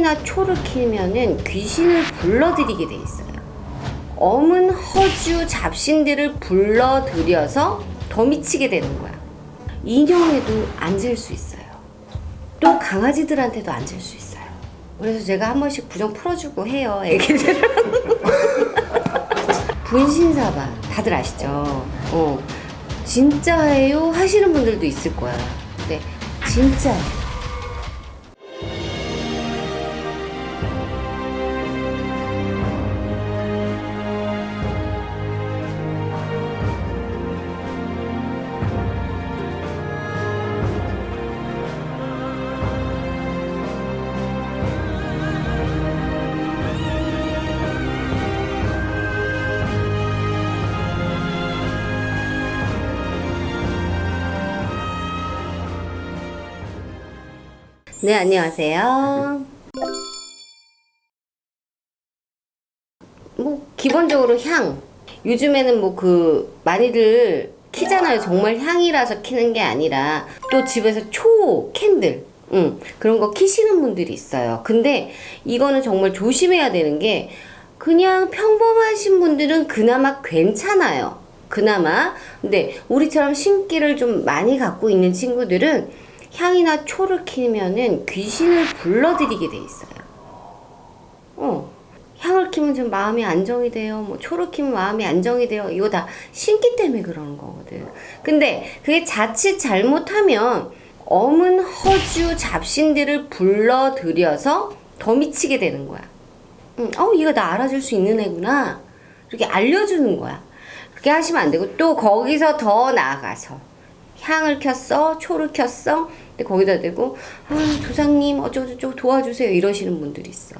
향이나 초를 키면은 귀신을 불러들이게 돼 있어요. 어문 허주 잡신들을 불러들여서 더 미치게 되는 거야. 인형에도 앉을 수 있어요. 또 강아지들한테도 앉을 수 있어요. 그래서 제가 한 번씩 부정 풀어주고 해요, 애기들. 분신사바 다들 아시죠? 어, 진짜예요 하시는 분들도 있을 거야. 근데 진짜예요. 네, 안녕하세요. 뭐, 기본적으로 향. 요즘에는 뭐 그, 많이들 키잖아요. 정말 향이라서 키는 게 아니라, 또 집에서 초, 캔들. 응, 그런 거 키시는 분들이 있어요. 근데 이거는 정말 조심해야 되는 게, 그냥 평범하신 분들은 그나마 괜찮아요. 그나마. 근데 우리처럼 신기를 좀 많이 갖고 있는 친구들은 향이나 초를 키면은 귀신을 불러들이게 돼 있어요. 어. 향을 키면 좀 마음이 안정이 돼요. 뭐 초를 키면 마음이 안정이 돼요. 이거 다 신기 때문에 그러는 거거든. 근데 그게 자칫 잘못하면 어문 허주 잡신들을 불러들여서 더 미치게 되는 거야. 응, 어, 얘가 나 알아줄 수 있는 애구나. 이렇게 알려주는 거야. 그렇게 하시면 안 되고, 또 거기서 더 나아가서. 향을 켰어, 초를 켰어. 근데 거기다 대고, 아, 조상님, 어쩌고저쩌고 도와주세요. 이러시는 분들이 있어.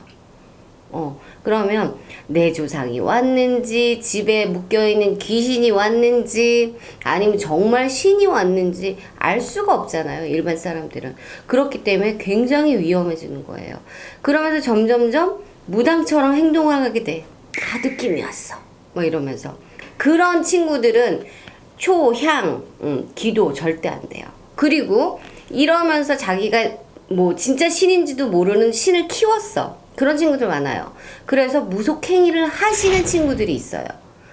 어, 그러면 내 조상이 왔는지, 집에 묶여있는 귀신이 왔는지, 아니면 정말 신이 왔는지 알 수가 없잖아요. 일반 사람들은. 그렇기 때문에 굉장히 위험해지는 거예요. 그러면서 점점점 무당처럼 행동을 하게 돼. 다 느낌이 왔어. 뭐 이러면서. 그런 친구들은 초, 향, 음, 기도 절대 안 돼요. 그리고 이러면서 자기가 뭐 진짜 신인지도 모르는 신을 키웠어. 그런 친구들 많아요. 그래서 무속행위를 하시는 친구들이 있어요.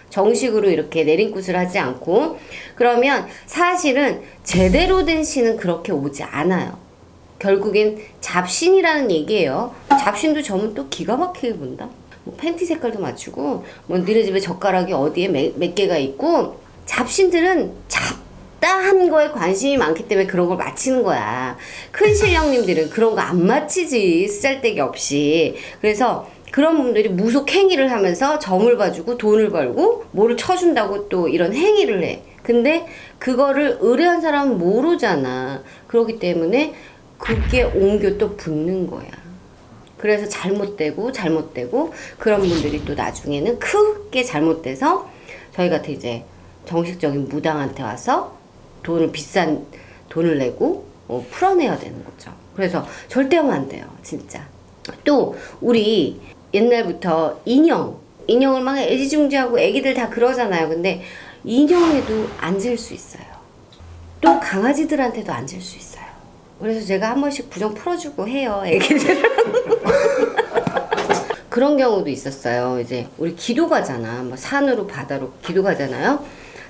정식으로 이렇게 내린굿을 하지 않고. 그러면 사실은 제대로 된 신은 그렇게 오지 않아요. 결국엔 잡신이라는 얘기예요. 잡신도 점은 또 기가 막히게 본다. 뭐 팬티 색깔도 맞추고, 뭐 너네 집에 젓가락이 어디에 몇, 몇 개가 있고, 잡신들은 잡다한 거에 관심이 많기 때문에 그런 걸 맞히는 거야. 큰 신령님들은 그런 거 안 맞히지, 쓰잘데기 없이. 그래서 그런 분들이 무속 행위를 하면서 점을 봐주고 돈을 벌고 뭐를 쳐준다고 또 이런 행위를 해. 근데 그거를 의뢰한 사람은 모르잖아. 그렇기 때문에 그게 옮겨 또 붙는 거야. 그래서 잘못되고 잘못되고 그런 분들이 또 나중에는 크게 잘못돼서 저희 같은 이제 정식적인 무당한테 와서 돈을 비싼 돈을 내고 어, 풀어내야 되는 거죠. 그래서 절대 하면 안 돼요, 진짜. 또 우리 옛날부터 인형, 인형을 막 애지중지하고 애기들 다 그러잖아요. 근데 인형에도 앉을 수 있어요. 또 강아지들한테도 앉을 수 있어요. 그래서 제가 한 번씩 부정 풀어주고 해요, 애기들. 그런 경우도 있었어요. 이제 우리 기도 가잖아. 뭐 산으로 바다로 기도 가잖아요.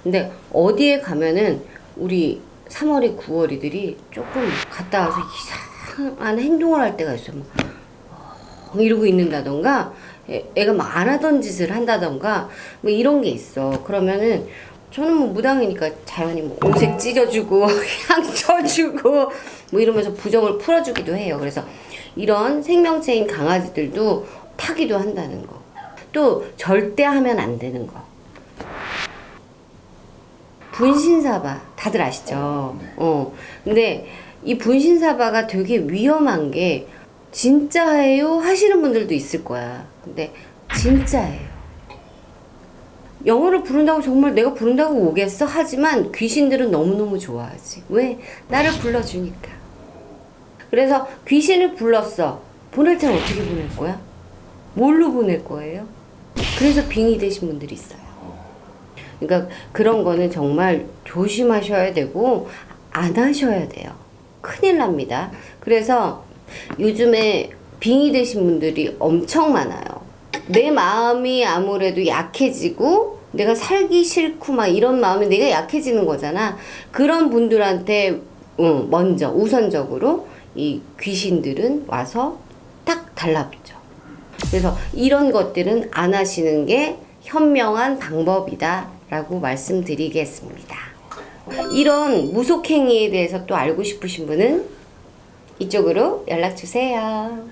근데 어디에 가면은 우리 3월이 9월이들이 조금 갔다 와서 이상한 행동을 할 때가 있어요. 막 어, 이러고 있는다던가 애, 애가 막 안 하던 짓을 한다던가 뭐 이런 게 있어. 그러면은 저는 뭐 무당이니까 자연히 뭐 오색 찢어주고 향 쳐주고 뭐 이러면서 부정을 풀어주기도 해요. 그래서 이런 생명체인 강아지들도 타기도 한다는 거. 또 절대 하면 안 되는 거. 분신사바 다들 아시죠? 어. 근데 이 분신사바가 되게 위험한 게 진짜예요 하시는 분들도 있을 거야. 근데 진짜예요. 영어를 부른다고 정말 내가 부른다고 오겠어? 하지만 귀신들은 너무너무 좋아하지. 왜? 나를 불러주니까. 그래서 귀신을 불렀어. 보낼 때는 어떻게 보낼 거야? 뭘로 보낼 거예요? 그래서 빙의 되신 분들이 있어요. 그러니까 그런 거는 정말 조심하셔야 되고 안 하셔야 돼요. 큰일 납니다. 그래서 요즘에 빙의 되신 분들이 엄청 많아요. 내 마음이 아무래도 약해지고 내가 살기 싫고 막 이런 마음이 내가 약해지는 거잖아. 그런 분들한테 응, 먼저 우선적으로 이 귀신들은 와서 딱 달라붙죠. 그래서 이런 것들은 안 하시는 게 현명한 방법이다 라고 말씀드리겠습니다. 이런 무속행위에 대해서 또 알고 싶으신 분은 이쪽으로 연락 주세요.